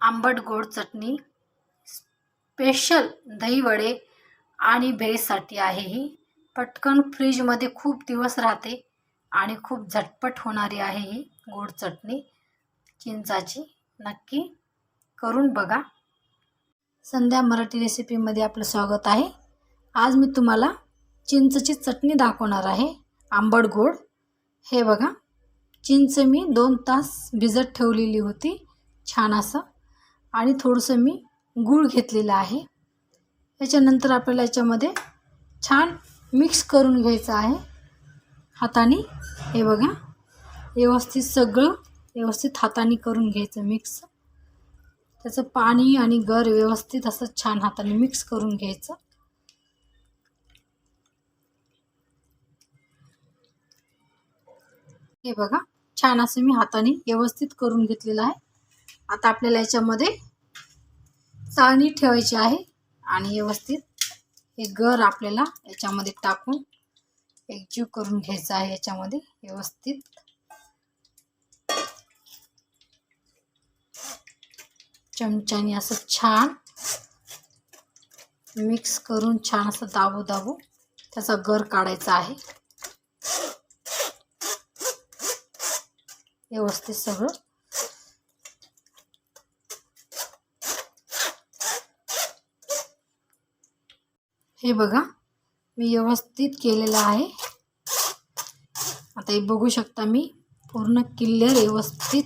आंबट गोड चटणी स्पेशल दहीवडे आणि भेळसाठी आहे ही. पटकन फ्रीजमध्ये खूप दिवस राहते आणि खूप झटपट होणारी आहे ही गोड चटणी. चिंचाची नक्की करून बघा. संध्या मराठी रेसिपीमध्ये आपलं स्वागत आहे. आज मी तुम्हाला चिंचची चटणी दाखवणार आहे आंबट गोड. हे बघा चिंच मी दोन तास भिजत ठेवलेली होती छान असं. आणि थोडंसं मी गूळ घेतलेलं आहे. त्याच्यानंतर आपल्याला याच्यामध्ये छान मिक्स करून घ्यायचं आहे. हाताने हे बघा. व्यवस्थित सगळं व्यवस्थित हाताने करून घ्यायचं मिक्स त्याचं पाणी आणि गर व्यवस्थित असं छान हाताने मिक्स करून घ्यायचं. हे बघा. छान असं मी हाताने व्यवस्थित करून घेतलेलं आहे. आता आपल्याला याच्यामध्ये चाळणी ठेवायची आहे आणि व्यवस्थित हे गर आपल्याला याच्यामध्ये टाकून एकजीव करून घ्यायचं आहे याच्यामध्ये व्यवस्थित. चमच्याने असं छान मिक्स करून छान असं दाबू दाबू त्याचा गर काढायचा आहे. व्यवस्थित सगळं हे बघा मी व्यवस्थित केलेलं आहे. आता हे बघू शकता मी पूर्ण किल्लर व्यवस्थित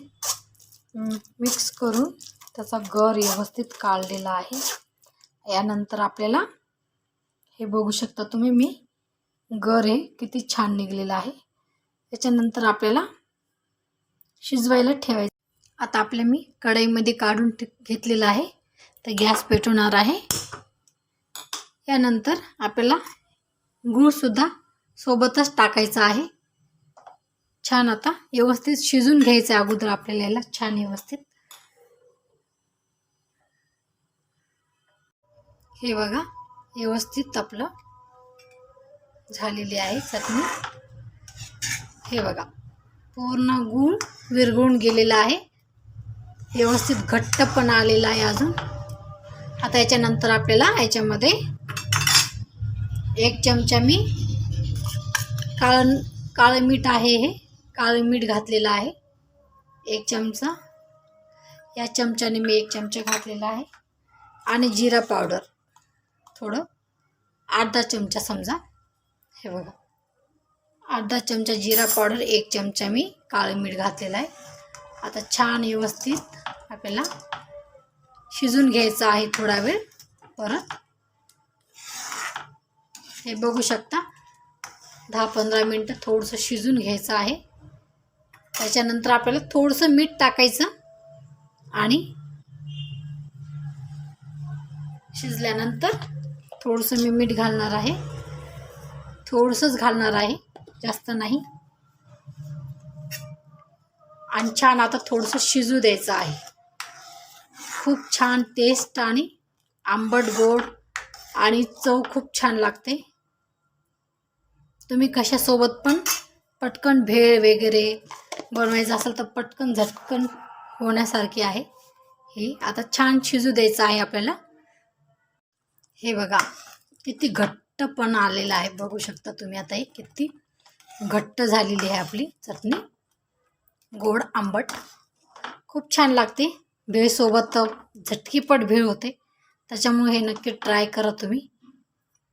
मिक्स करून त्याचा गर व्यवस्थित काढलेला आहे. यानंतर आपल्याला हे बघू शकता तुम्ही मी गर हे किती छान निघलेलं आहे. त्याच्यानंतर आपल्याला शिजवायला ठेवायचं. आता आपल्या मी कढईमध्ये काढून घेतलेलं आहे. तर गॅस पेटवणार आहे. यानंतर आपल्याला गूळसुद्धा सोबतच टाकायचा आहे. छान आता व्यवस्थित शिजून घ्यायचं आहे अगोदर आपल्याला याला. छान व्यवस्थित. हे बघा व्यवस्थित आपलं झालेली आहे चटणी. हे बघा पूर्ण गूळ विरघळून गेलेला आहे. व्यवस्थित घट्टपणा आलेला आहे अजून. आता याच्यानंतर आपल्याला याच्यामध्ये एक चमचा मी काळं काळं मीठ आहे हे. काळं मीठ घातलेलं आहे. एक चमचा. या चमच्याने मी एक चमचा घातलेला आहे. आणि जिरा पावडर. थोडं. अर्धा चमचा समजा. हे बघा. अर्धा चमचा जिरा पावडर एक चमचा मी काळं मीठ घातलेला आहे. आता छान व्यवस्थित आपल्याला शिजून घ्यायचं आहे थोडा वेळ. परत हे बघू शकता. दहा पंधरा मिनटं थोडंसं शिजून घ्यायचं आहे. त्याच्यानंतर आपल्याला थोडंसं मीठ टाकायचं आणि शिजल्यानंतर थोडंसं मी मीठ घालणार आहे. थोडंसंच घालणार आहे. जास्त नाही. आणि छान आता थोडंसं शिजू द्यायचं आहे. खूप छान टेस्ट आणि आंबट गोड आणि चव खूप छान लागते. तुम्ही कशासोबत पण पटकन भेळ वगैरे बनवायचं असेल तर पटकन झटकन होण्यासारखी आहे. हे आता छान शिजू द्यायचं आहे आपल्याला. हे बघा किती घट्टपणा आलेला आहे. बघू शकता तुम्ही आता हे किती घट्ट झालेली आहे आपली चटणी. गोड आंबट. खूप छान लागते. भेळसोबत झटकीपट भेळ होते. त्याच्यामुळे हे नक्की ट्राय करा तुम्ही.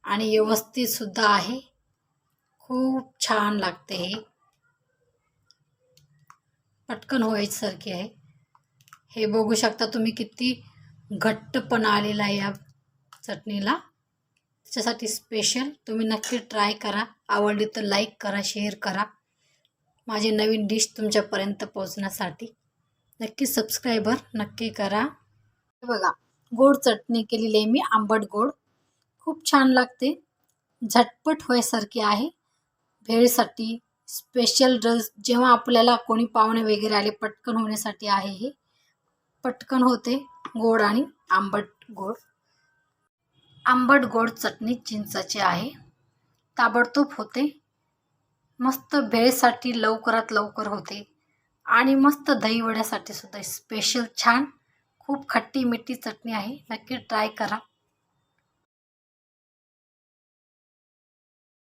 आणि व्यवस्थितसुद्धा आहे. खूप छान लागते हे. पटकन व्हायसारखी आहे. हे बघू शकता तुम्ही किती घट्टपणा आलेला आहे या चटणीला. त्याच्यासाठी स्पेशल तुम्ही नक्की ट्राय करा. आवडली तर लाईक करा शेअर करा. माझी नवीन डिश तुमच्यापर्यंत पोहोचण्यासाठी नक्की सबस्क्रायबर नक्की करा. हे बघा गोड चटणी केलेली आहे मी आंबट गोड. खूप छान लागते. झटपट व्हायसारखी आहे. भेळसाठी स्पेशल रस जेव्हा आपल्याला कोणी पाहुणे वगैरे आले पटकन होण्यासाठी आहे हे. पटकन होते गोड आणि आंबट गोड. आंबट गोड चटणी चिंचाची आहे. ताबडतोब होते. मस्त भेळसाठी लवकरात लवकर होते. आणि मस्त दहीवड्यासाठी सुद्धा स्पेशल छान. खूप खट्टी मिठी चटणी आहे. नक्की ट्राय करा.